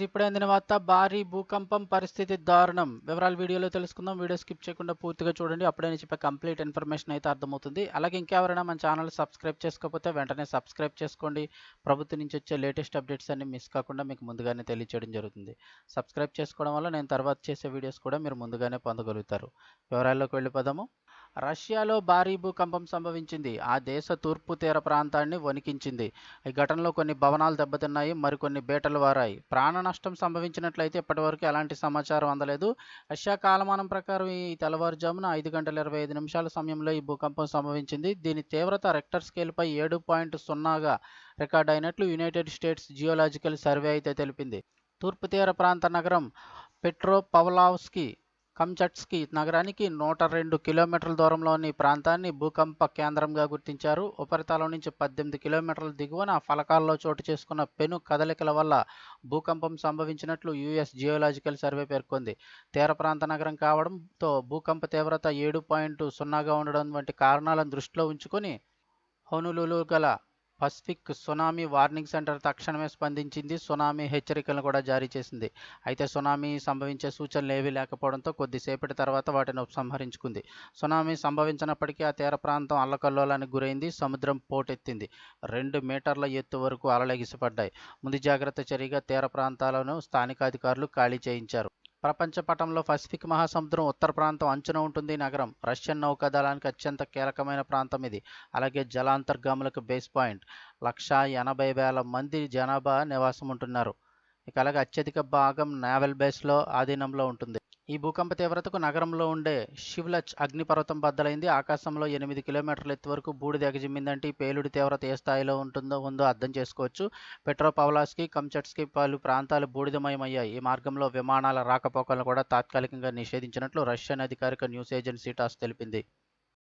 ఇప్పుడే అందిన వార్త భారీ భూకంపం పరిస్థితి దారుణం. వివరాలు వీడియోలో తెలుసుకుందాం. వీడియో స్కిప్ చేయకుండా పూర్తిగా చూడండి. అప్పుడే నేను చెప్పే కంప్లీట్ ఇన్ఫర్మేషన్ అయితే అర్థమవుతుంది. అలాగే ఇంకెవరైనా మన ఛానల్ సబ్స్క్రైబ్ చేసుకోకపోతే వెంటనే సబ్స్క్రైబ్ చేసుకోండి. ప్రభుత్వం నుంచి వచ్చే లేటెస్ట్ అప్డేట్స్ అన్ని మిస్ కాకుండా మీకు ముందుగానే తెలియచేయడం జరుగుతుంది. సబ్స్క్రైబ్ చేసుకోవడం వల్ల నేను తర్వాత చేసే వీడియోస్ కూడా మీరు ముందుగానే పొందగలుగుతారు. వివరాల్లోకి వెళ్ళిపోదాము. రష్యాలో భారీ భూకంపం సంభవించింది. ఆ దేశ తూర్పు తీర ప్రాంతాన్ని వణికించింది. ఈ ఘటనలో కొన్ని భవనాలు దెబ్బతిన్నాయి మరికొన్ని బేటలు వారాయి. ప్రాణ నష్టం సంభవించినట్లయితే ఇప్పటివరకు ఎలాంటి సమాచారం అందలేదు. రష్యా కాలమానం ప్రకారం ఈ తెల్లవారుజామున ఐదు గంటల ఇరవై ఐదు నిమిషాల సమయంలో ఈ భూకంపం సంభవించింది. దీని తీవ్రత రెక్టర్ స్కేల్పై ఏడు పాయింట్ సున్నాగా రికార్డ్ అయినట్లు యునైటెడ్ స్టేట్స్ జియోలాజికల్ సర్వే అయితే తెలిపింది. తూర్పు తీర ప్రాంత నగరం పెట్రో పవలావ్స్కి కంచట్స్కి నగరానికి నూట రెండు కిలోమీటర్ల దూరంలోని ప్రాంతాన్ని భూకంప కేంద్రంగా గుర్తించారు. ఉపరితలం నుంచి పద్దెనిమిది కిలోమీటర్ల దిగువన ఫలకాల్లో చోటు చేసుకున్న పెను కదలికల వల్ల భూకంపం సంభవించినట్లు యుఎస్ జియోలాజికల్ సర్వే పేర్కొంది. తీర ప్రాంత నగరం కావడంతో భూకంప తీవ్రత ఏడు పాయింట్ సున్నాగా ఉండడం వంటి కారణాలను దృష్టిలో ఉంచుకొని హోనులులు గల పసిఫిక్ సునామీ వార్నింగ్ సెంటర్ తక్షణమే స్పందించింది. సునామీ హెచ్చరికలను కూడా జారీ చేసింది. అయితే సునామీ సంభవించే సూచనలు ఏవీ లేకపోవడంతో కొద్దిసేపటి తర్వాత వాటిని ఉపసంహరించుకుంది. సునామీ సంభవించినప్పటికీ ఆ తీర ప్రాంతం అల్లకల్లోలానికి గురైంది. సముద్రం పోటెత్తింది. రెండు మీటర్ల ఎత్తు వరకు అలలగిసిపడ్డాయి. ముందు జాగ్రత్త చర్యగా తీర ప్రాంతాలను స్థానిక అధికారులు ఖాళీ చేయించారు. ప్రపంచ పటంలో పసిఫిక్ మహాసముద్రం ఉత్తర ప్రాంతం అంచున ఉంటుంది నగరం. రష్యన్ నౌకాదళానికి అత్యంత కీలకమైన ప్రాంతం ఇది. అలాగే జలాంతర్గాములకు బేస్ పాయింట్. లక్షా ఎనభై వేల మంది జనాభా నివాసం ఉంటున్నారు. ఇక అలాగే అత్యధిక భాగం నావెల్ బేస్లో ఆధీనంలో ఉంటుంది. ఈ భూకంప తీవ్రతకు నగరంలో ఉండే శివ్లచ్ అగ్నిపర్వతం బద్దలైంది. ఆకాశంలో ఎనిమిది కిలోమీటర్ల ఎత్తు వరకు బూడిద ఎగజిమ్మిందంటే ఈ పేలుడి తీవ్రత ఏ స్థాయిలో ఉంటుందో ఉందో అర్థం చేసుకోవచ్చు. పెట్రోపవలాస్కి కంచట్స్కి పలు ప్రాంతాలు బూడిదమయమయ్యాయి. ఈ మార్గంలో విమానాల రాకపోకలను కూడా తాత్కాలికంగా నిషేధించినట్లు రష్యన్ అధికారిక న్యూస్ ఏజెన్సీ టాస్ తెలిపింది.